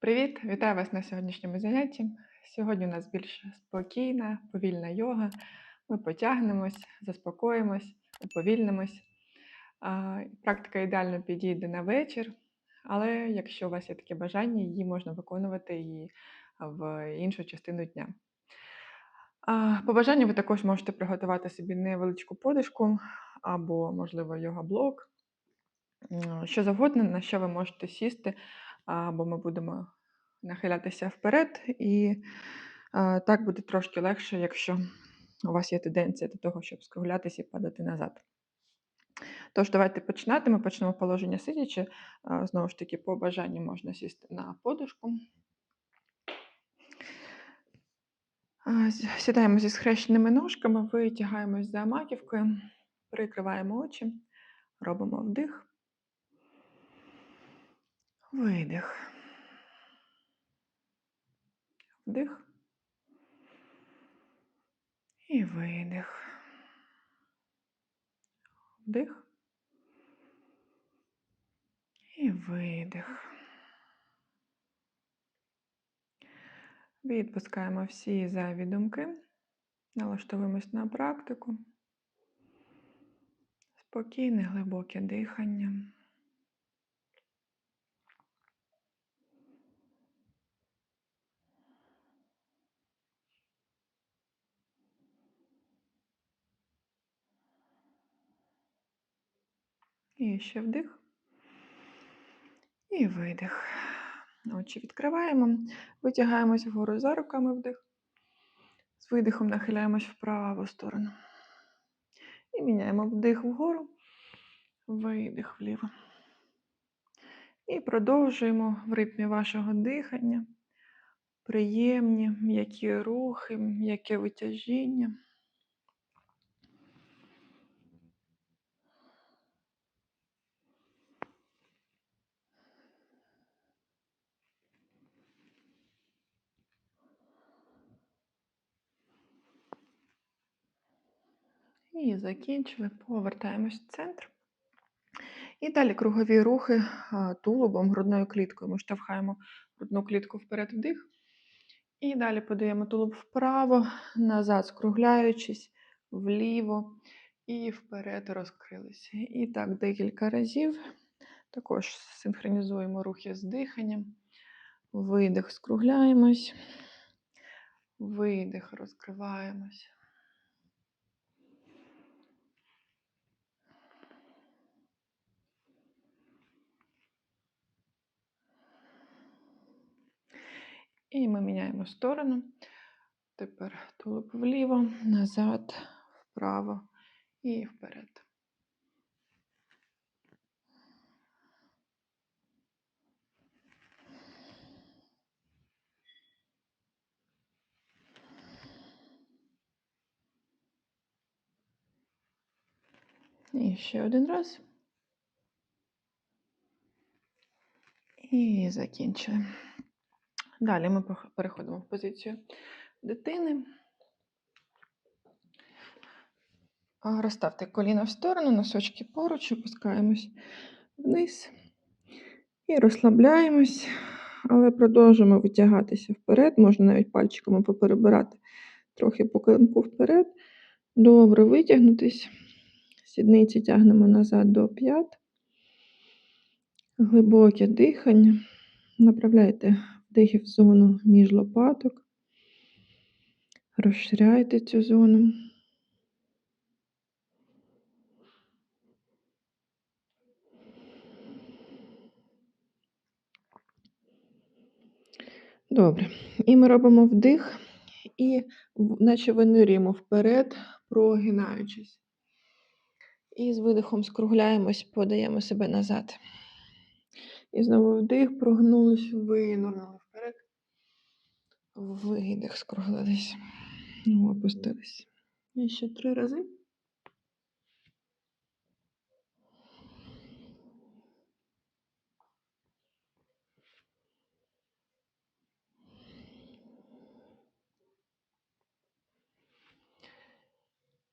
Привіт! Вітаю вас на сьогоднішньому занятті. Сьогодні у нас більш спокійна, повільна йога. Ми потягнемось, заспокоїмось, уповільнимось. Практика ідеально підійде на вечір, але якщо у вас є таке бажання, її можна виконувати і в іншу частину дня. По бажанню ви також можете приготувати собі невеличку подушку або, можливо, йога-блок, що завгодно, на що ви можете сісти, або ми будемо нахилятися вперед, і а, так буде трошки легше, якщо у вас є тенденція до того, щоб скруглятися і падати назад. Тож, давайте починати. Ми почнемо положення сидячи. А, Знову ж таки, по бажанню можна сісти на подушку. А, Сідаємо зі схрещеними ножками, витягаємось за маківкою, прикриваємо очі, робимо вдих, видих, вдих і видих. Вдих і видих. Відпускаємо всі зайві думки, налаштовуємось на практику. Спокійне, глибоке дихання. І ще вдих. І видих. Очі відкриваємо, витягаємось вгору за руками вдих. З видихом нахиляємось в праву сторону. І міняємо вдих вгору, видих вліво. І продовжуємо в ритмі вашого дихання. Приємні, м'які рухи, м'яке витяжіння. І закінчили, повертаємось в центр. І далі кругові рухи тулубом, грудною кліткою. Ми штовхаємо грудну клітку вперед вдих. І далі подаємо тулуб вправо, назад, скругляючись, вліво і вперед розкрилися. І так декілька разів. Також синхронізуємо рухи з диханням. Видих, скругляємось. Видих, розкриваємось. І ми міняємо сторону. Тепер тулуб вліво, назад, вправо і вперед. І ще один раз. І закінчуємо. Далі ми переходимо в позицію дитини. Розставте коліна в сторону, носочки поруч, опускаємось вниз і розслабляємось, але продовжуємо витягатися вперед. Можна навіть пальчиками поперебирати трохи по килимку вперед. Добре витягнутись. Сідниці тягнемо назад до п'ят. Глибоке дихання. Направляйте вдихи в зону між лопаток. Розширяйте цю зону. Добре. І ми робимо вдих і наче винирюємо вперед, прогинаючись. І з видихом скругляємось, подаємо себе назад. І знову вдих, прогнулись, винурнули Видих, скруглились. Ну, опустились. І ще три рази.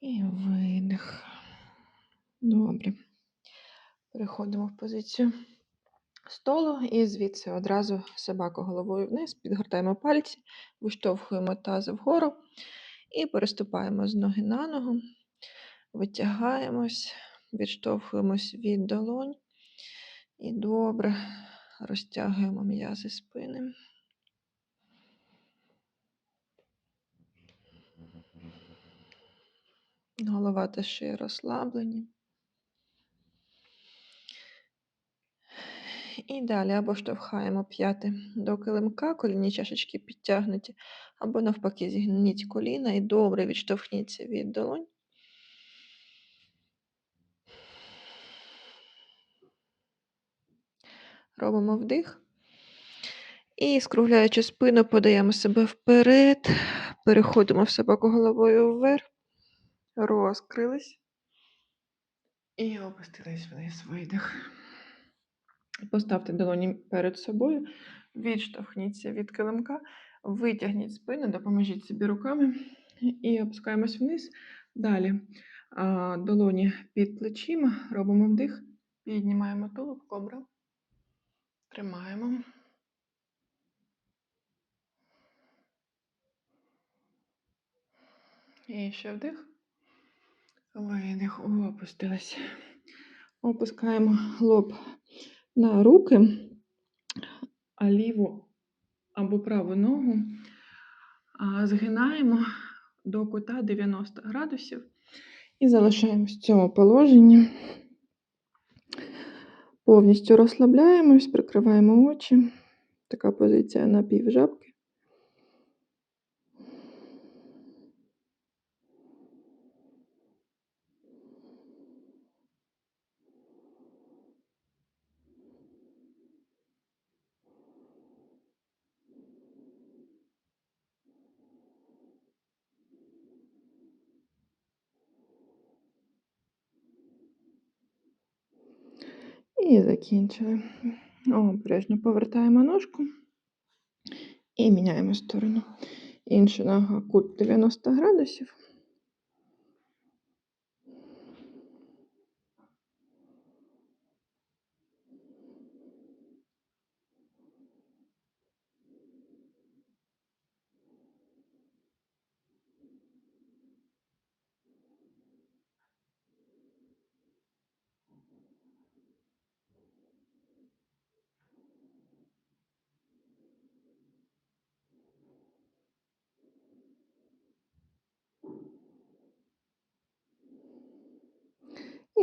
І видих. Добре. Переходимо в позицію столу і звідси одразу собаку головою вниз, підгортаємо пальці, виштовхуємо таз вгору і переступаємо з ноги на ногу, витягаємось, відштовхуємось від долонь і добре розтягуємо м'язи спини. Голова та шия розслаблені. І далі або штовхаємо п'яти до килимка, колінні чашечки підтягнуті, або навпаки зігніть коліна і добре відштовхніться від долонь. Робимо вдих. І, скругляючи спину, подаємо себе вперед, переходимо в собаку головою вверх, розкрились і опустились вниз видих. Поставте долоні перед собою, відштовхніться від килимка, витягніть спину, допоможіть собі руками і опускаємось вниз. Далі долоні під плечима, робимо вдих, піднімаємо тулуб, кобра, тримаємо. І ще вдих. Видих, опустилась. Опускаємо лоб на руки, а ліву або праву ногу згинаємо до кута 90 градусів і залишаємось в цьому положенні. Повністю розслабляємось, прикриваємо очі. Така позиція напівжабки. І закінчили. Обережно повертаємо ножку і міняємо сторону. Інша нога кут 90 градусів.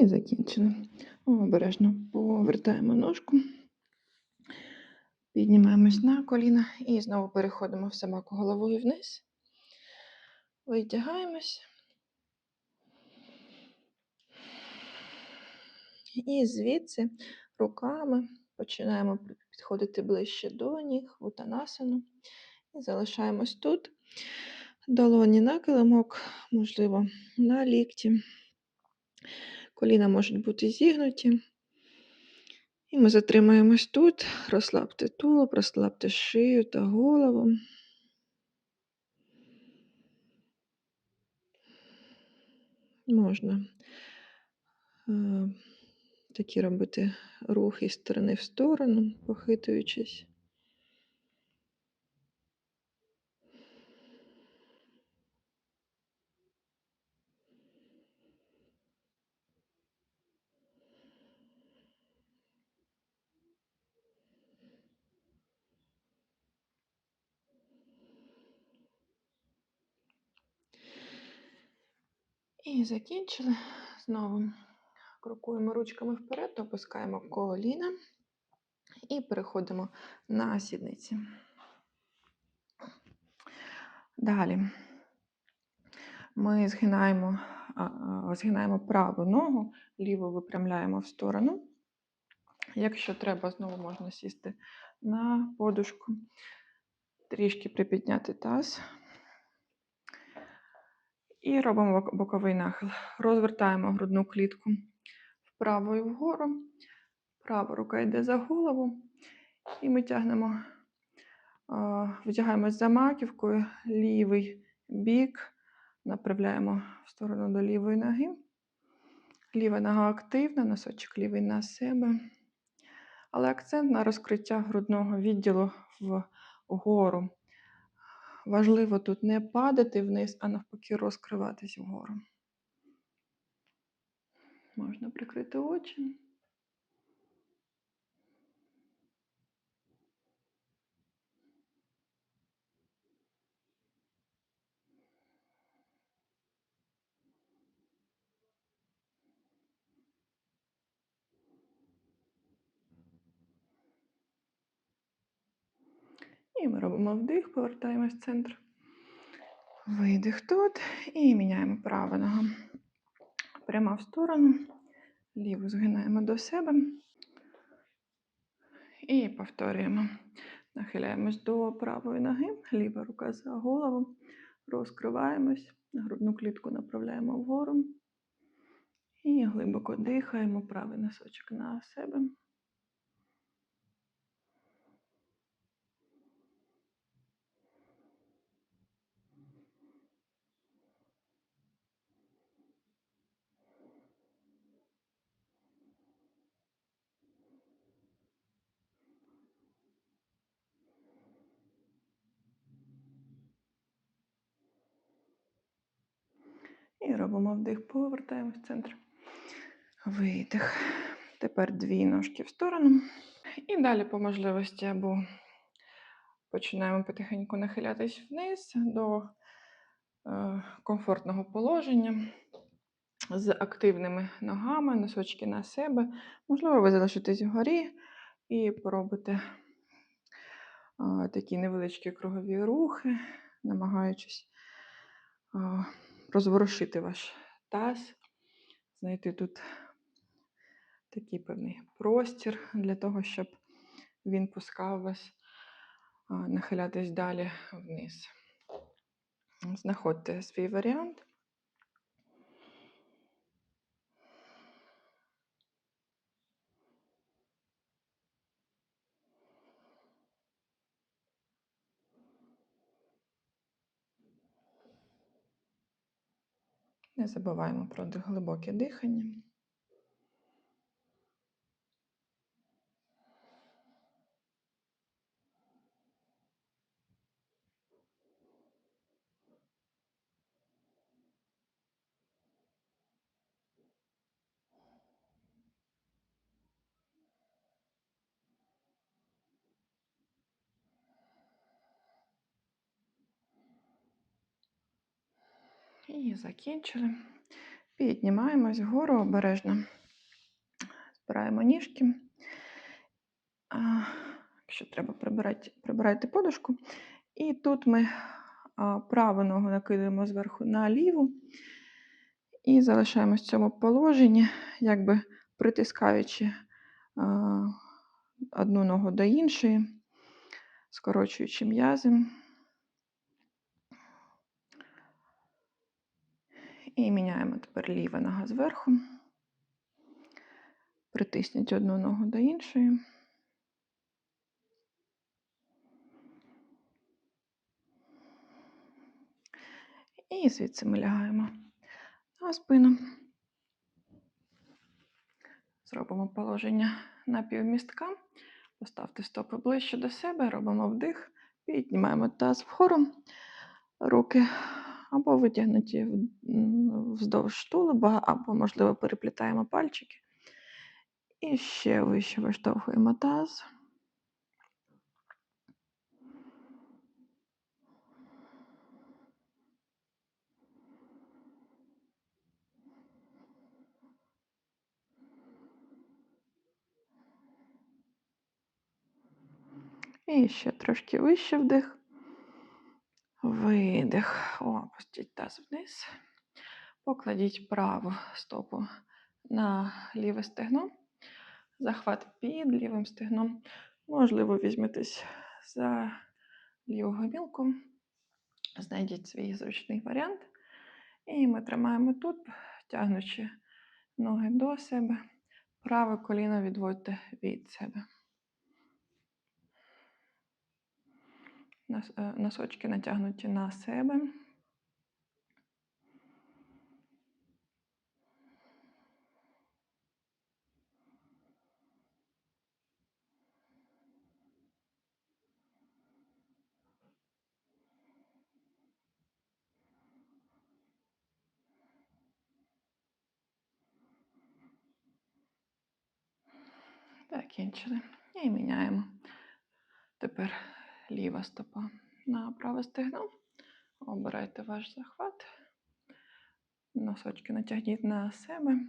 І закінчили. Обережно повертаємо ножку, піднімаємось на коліна і знову переходимо в собаку головою вниз. Витягаємось. І звідси руками починаємо підходити ближче до ніг, в утанасану. І залишаємось тут. Долоні на килимок, можливо, на лікті. Коліна можуть бути зігнуті. І ми затримаємось тут, розслабте тулуб, розслабте шию та голову. Можна е, такі робити рухи з сторони в сторону, похитуючись. І закінчили. Знову крокуємо ручками вперед, опускаємо коліна і переходимо на сідниці. Далі ми згинаємо, згинаємо праву ногу, ліву випрямляємо в сторону. Якщо треба, знову можна сісти на подушку, трішки припідняти таз. І робимо боковий нахил. Розвертаємо грудну клітку вправо і вгору. Права рука йде за голову. І ми тягнемо, витягаємось за маківкою, лівий бік, направляємо в сторону до лівої ноги. Ліва нога активна, носочок лівий на себе. Але акцент на розкриття грудного відділу вгору. Важливо тут не падати вниз, а навпаки, розкриватись вгору. Можна прикрити очі. Ми робимо вдих, повертаємось в центр. Видих тут і міняємо праву ногу. Пряма в сторону, ліву згинаємо до себе і повторюємо. Нахиляємось до правої ноги, ліва рука за голову, розкриваємось, грудну клітку направляємо вгору і глибоко дихаємо, правий носочок на себе. І робимо вдих, повертаємось в центр. Видих. Тепер дві ножки в сторону. І далі по можливості або починаємо потихеньку нахилятись вниз до е, комфортного положення з активними ногами, носочки на себе. Можливо, ви залишитесь вгорі і поробите такі невеличкі кругові рухи, намагаючись розворушити ваш таз, знайти тут такий певний простір для того, щоб він пускав вас нахилятись далі вниз. Знаходьте свій варіант. Не забуваємо про глибоке дихання. І закінчили. Піднімаємось вгору обережно. Збираємо ніжки. А, Якщо треба, прибирати, прибирайте подушку. І тут ми праву ногу накидаємо зверху на ліву і залишаємось в цьому положенні, якби притискаючи а, одну ногу до іншої, скорочуючи м'язи. І міняємо тепер ліва нога зверху. Притисніть одну ногу до іншої. І звідси ми лягаємо на спину. Зробимо положення на півмістка. Поставте стопи ближче до себе, робимо вдих, піднімаємо таз вгору, руки або витягнуті вздовж тулуба, або, можливо, переплітаємо пальчики. І ще вище виштовхуємо таз. І ще трошки вище вдих. Видих. Опустіть таз вниз. Покладіть праву стопу на ліве стегно. Захват під лівим стегном. Можливо, візьметесь за ліву гомілку. Знайдіть свій зручний варіант. І ми тримаємо тут, тягнучи ноги до себе. Праве коліно відводьте від себе. Е, носочки натягнуті на себе. Закінчили і міняємо. Тепер ліва стопа на праве стегно. Обирайте ваш захват. Носочки натягніть на себе.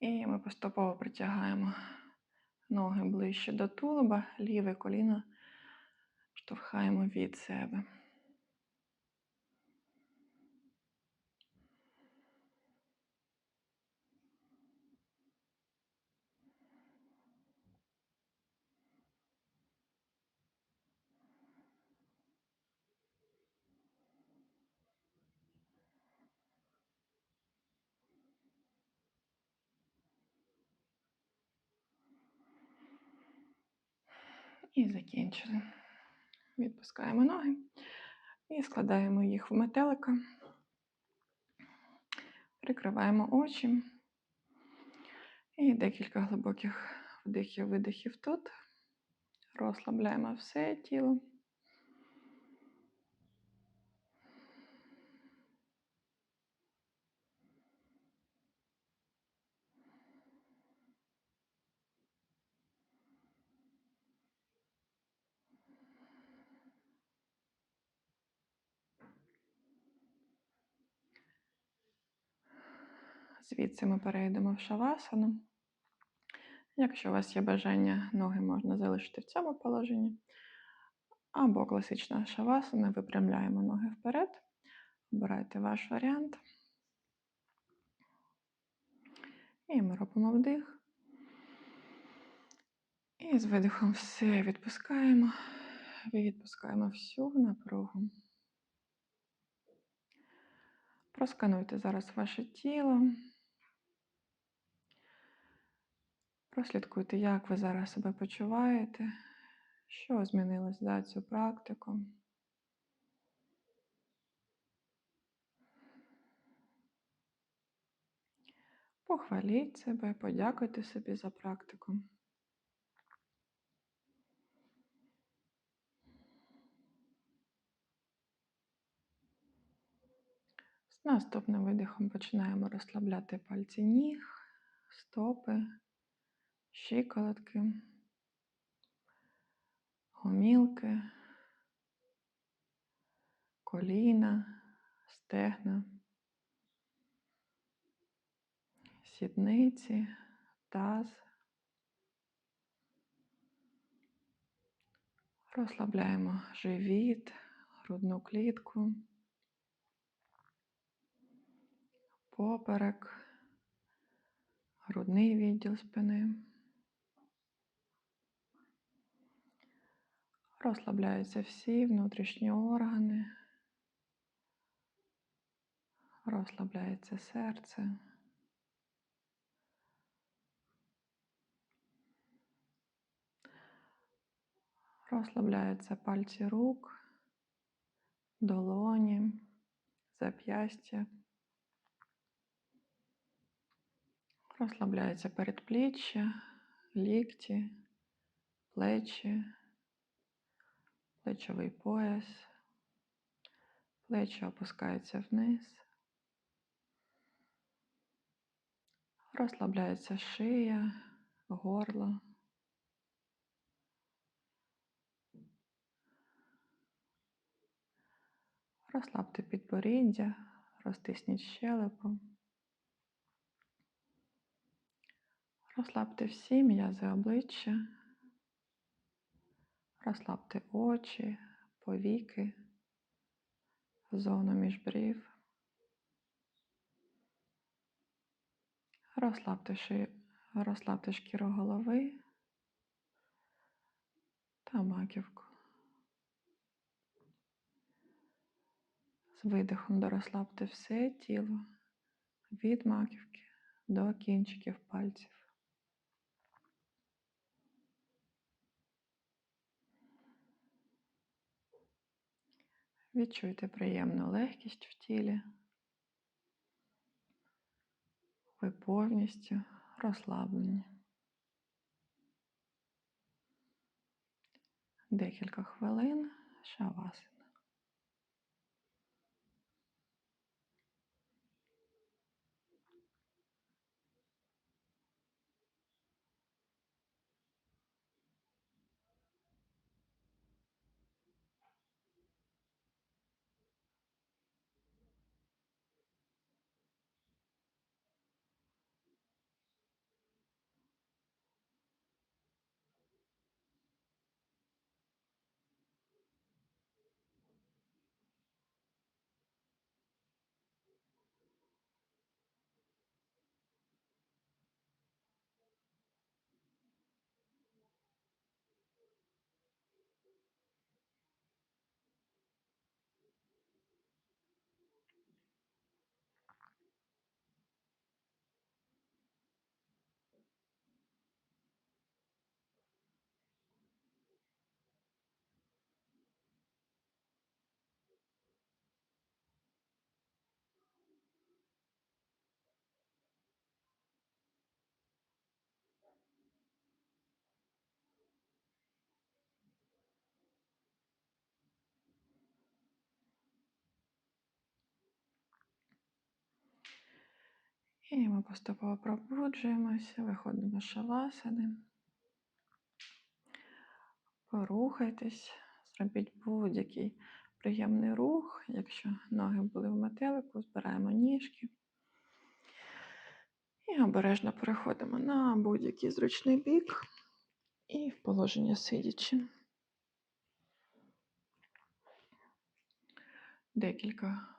І ми поступово притягаємо ноги ближче до тулуба, ліве коліно штовхаємо від себе. І закінчили. Відпускаємо ноги і складаємо їх в метелика. Прикриваємо очі. І декілька глибоких вдихів, видихів тут. Розслабляємо все тіло. Звідси ми перейдемо в шавасану. Якщо у вас є бажання, ноги можна залишити в цьому положенні. Або класична шавасана, випрямляємо ноги вперед. Обирайте ваш варіант. І ми робимо вдих. І з видихом все відпускаємо. Відпускаємо всю напругу. Проскануйте зараз ваше тіло. Прослідкуйте, як ви зараз себе почуваєте, що змінилось за цю практику. Похваліть себе, подякуйте собі за практику. З наступним видихом починаємо розслабляти пальці ніг, стопи, щиколотки, гомілки, коліна, стегна, сідниці, таз. Розслабляємо живіт, грудну клітку, поперек, грудний відділ спини. Розслабляються всі внутрішні органи, розслабляється серце. Розслабляються пальці рук, долоні, зап'ястя. Розслабляється передпліччя, лікті, плечі, плечовий пояс, плечі опускаються вниз. Розслабляється шия, горло. Розслабте підборіддя, розтисніть щелепу. Розслабте всі м'язи обличчя, розслабте очі, повіки, зону міжбрів. Розслабте, ши... розслабте шкіру голови та маківку. З видихом дорозслабте все тіло від маківки до кінчиків пальців. Відчуйте приємну легкість в тілі. Ви повністю розслаблені. Декілька хвилин шавасана. І ми поступово пробуджуємося, виходимо з шавасани. Порухайтесь, зробіть будь-який приємний рух. Якщо ноги були в метелику, збираємо ніжки. І обережно переходимо на будь-який зручний бік і в положення сидячи. Декілька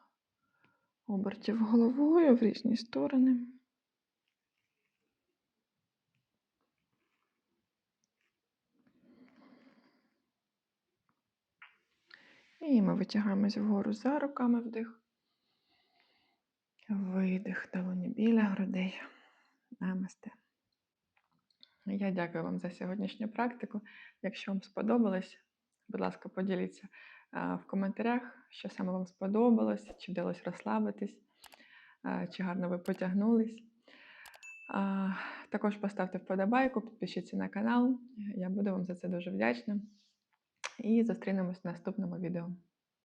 обертів головою в різні сторони. І ми витягаємось вгору за руками вдих. Видих долоні біля грудей. Намасте. Я дякую вам за сьогоднішню практику. Якщо вам сподобалось, будь ласка, поділіться в коментарях, що саме вам сподобалось, чи вдалося розслабитись, чи гарно ви потягнулись. Також поставте вподобайку, підпишіться на канал. Я буду вам за це дуже вдячна. І зустрінемось в наступному відео.